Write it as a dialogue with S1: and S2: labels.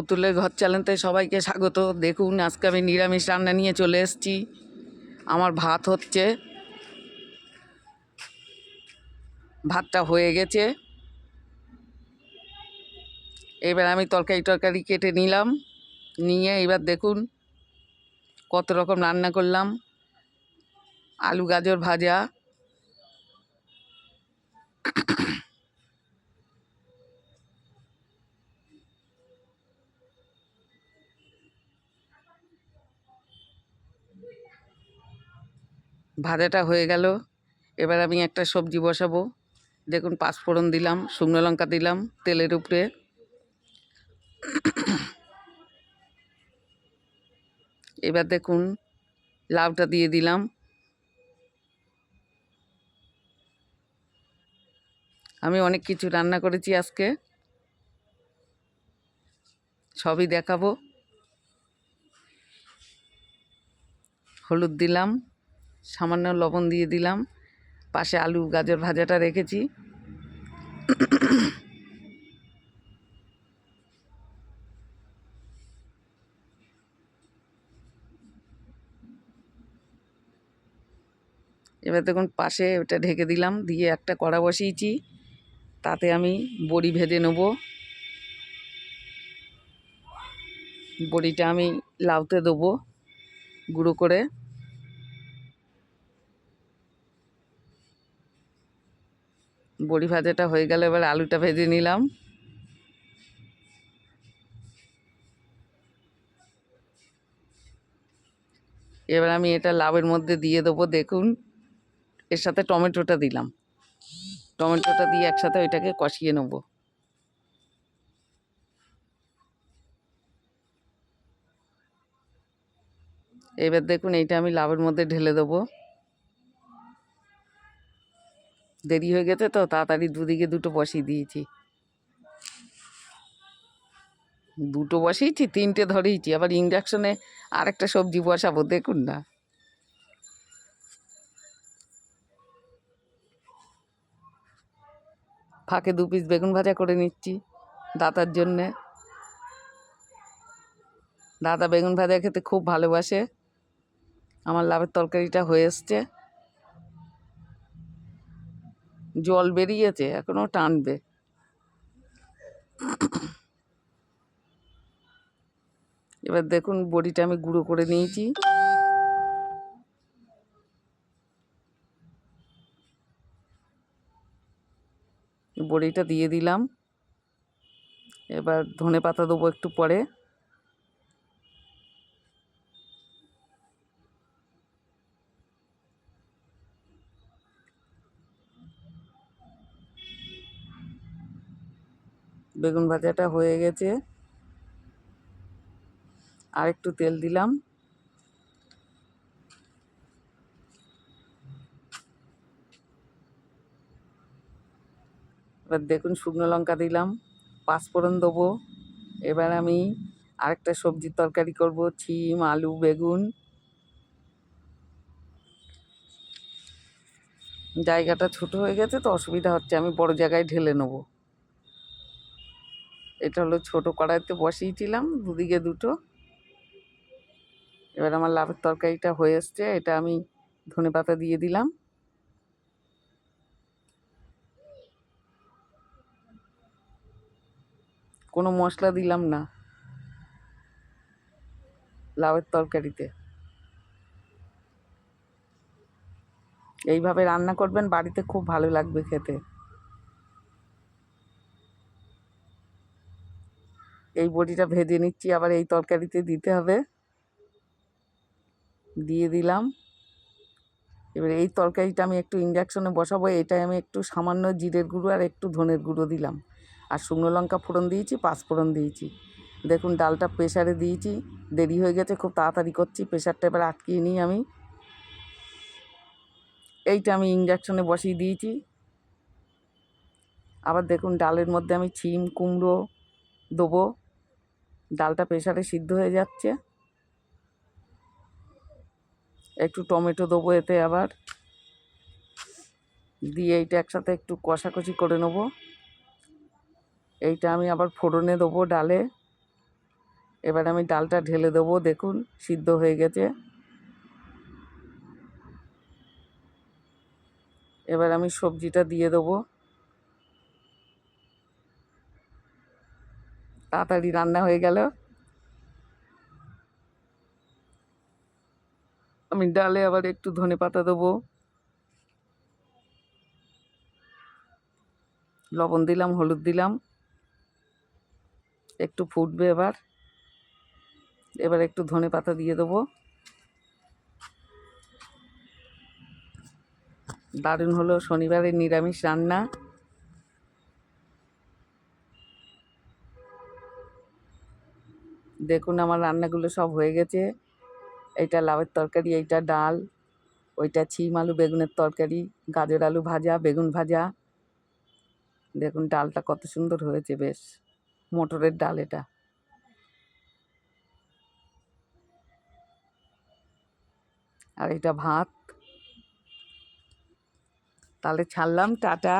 S1: পুতুলের ঘর চ্যানেলতে সবাইকে স্বাগত। দেখুন, আজকে আমি নিরামিষ রান্না নিয়ে চলে এসেছি। আমার ভাত হচ্ছে। ভাতটা হয়ে গেছে। এবার আমি তরকারি টরকারি কেটে নিলাম। নিয়ে এবার দেখুন, কত রকম রান্না করলাম। আলু গাজর ভাজা। ভাজাটা হয়ে গেল। এবার আমি একটা সবজি বসাবো। দেখুন, পাঁচফোড়ন দিলাম, শুকনো লঙ্কা দিলাম, তেলের উপরে। এবার দেখুন, লাউটা দিয়ে দিলাম। আমি অনেক কিছু রান্না করেছি আজকে। সবই দেখাবো। হলুদ দিলাম। সামান্য লবণ দিয়ে দিলাম। পাশে আলু, গাজর ভাজাটা রেখেছি। এবার দেখুন পাশে ওটা ঢেকে দিলাম, দিয়ে একটা কড়া বসিয়েছি। তাতে আমি বড়ি ভেজে নেব। বড়িটা আমি লাউতে দেবো গুঁড়ো করে। বড়ি ভাজাটা হয়ে গেলে, এবার আলুটা ভেজে নিলাম। এবার আমি এটা লাভের মধ্যে দিয়ে দেবো, দেখুন। এর সাথে টমেটোটা দিলাম। টমেটোটা দিয়ে একসাথে ওইটাকে কষিয়ে নেব। এবার দেখুন, এইটা আমি লাভের মধ্যে ঢেলে দেবো। দেরি হয়ে গেছে তো তাড়াতাড়ি দুদিকে দুটো বসিয়ে দিয়েছি। দুটো বসিয়েছি, তিনটে ধরেইছি, আবার ইন্ডাকশনে আরেকটা সবজি বসাবো, দেখুন না। ফাঁকে দু পিস বেগুন ভাজা করে নিচ্ছি দাতার জন্যে। দাদা বেগুন ভাজা খেতে খুব ভালোবাসে। আমার লাভের তরকারিটা হয়ে এসছে। জল বেরিয়েছে এখনও টানবে। এবার দেখুন বড়িটা আমি গুঁড়ো করে নিয়েছি। বড়িটা দিয়ে দিলাম। এবার ধনে পাতা দেবো একটু পরে। বেগুন ভাজাটা হয়ে গেছে। আর একটু তেল দিলাম। এবার দেখুন শুকনো লঙ্কা দিলাম পাঁচফোড়ন দেবো। এবার আমি আরেকটা সবজির তরকারি করব, ছিম, আলু, বেগুন। জায়গাটা ছোট হয়ে গেছে তো অসুবিধা হচ্ছে, আমি বড় জায়গায় ঢেলে নেব। এটা হলো ছোট কড়াইতে বসিয়েছিলাম, দুদিকে দুটো। এবার আমার লাভের তরকারিটা হয়ে এসছে, এটা আমি ধনে পাতা দিয়ে দিলাম। কোনো মশলা দিলাম না। লাউয়ের তরকারিতে। এইভাবে রান্না করবেন, বাড়িতে খুব ভালো লাগবে খেতে। এই বড়িটা ভেজে নিচ্ছি, আবার এই তরকারিতে দিতে হবে। দিয়ে দিলাম। এবার এই তরকারিটা আমি একটু ইন্ডাকশনে বসাবো, এটাই আমি একটু সামান্য জিরের গুঁড়ো আর একটু ধনের গুঁড়ো দিলাম। আর শুকনো লঙ্কা ফোড়ন দিয়েছি, পাঁচ ফোড়ন দিয়েছি। দেখুন, ডালটা প্রেশারে দিয়েছি, দেরি হয়ে গেছে, খুব তাড়াতাড়ি করছি প্রেশারটা এবার আটকিয়ে নিই আমি। এইটা আমি ইন্ডাকশনে বসিয়ে দিয়েছি। আবার দেখুন, ডালের মধ্যে আমি ছিম, কুমড়ো দেবো। ডালটা প্রেশারে সিদ্ধ হয়ে যাচ্ছে। একটু টমেটো দেবো এতে আবার। দিয়ে এইটা একসাথে একটু কষাকষি করে নেব। এইটা আমি আবার ফোড়নে দেবো ডালে। এবার আমি ডালটা ঢেলে দেবো, দেখুন, সিদ্ধ হয়ে গেছে। এবার আমি সবজিটা দিয়ে দেবো। তাড়াতাড়ি রান্না হয়ে গেল। আমি ডালে আবার একটু ধনে পাতা দেবো। লবণ দিলাম, হলুদ দিলাম। একটু ফুটবে এবার। এবার একটু ধনে পাতা দিয়ে দেবো। দারুণ হলো শনিবারের নিরামিষ রান্না। দেখুন আমার রান্নাগুলো সব হয়ে গেছে। এইটা লাউয়ের তরকারি, এইটা ডাল, ওইটা ছিম আলু, বেগুনের তরকারি, গাজর আলু ভাজা, বেগুন ভাজা। দেখুন ডালটা কত সুন্দর হয়েছে বেশ। মটরের ডাল এটা। আর এটা ভাত। তাহলে ছাড়লাম, টাটা।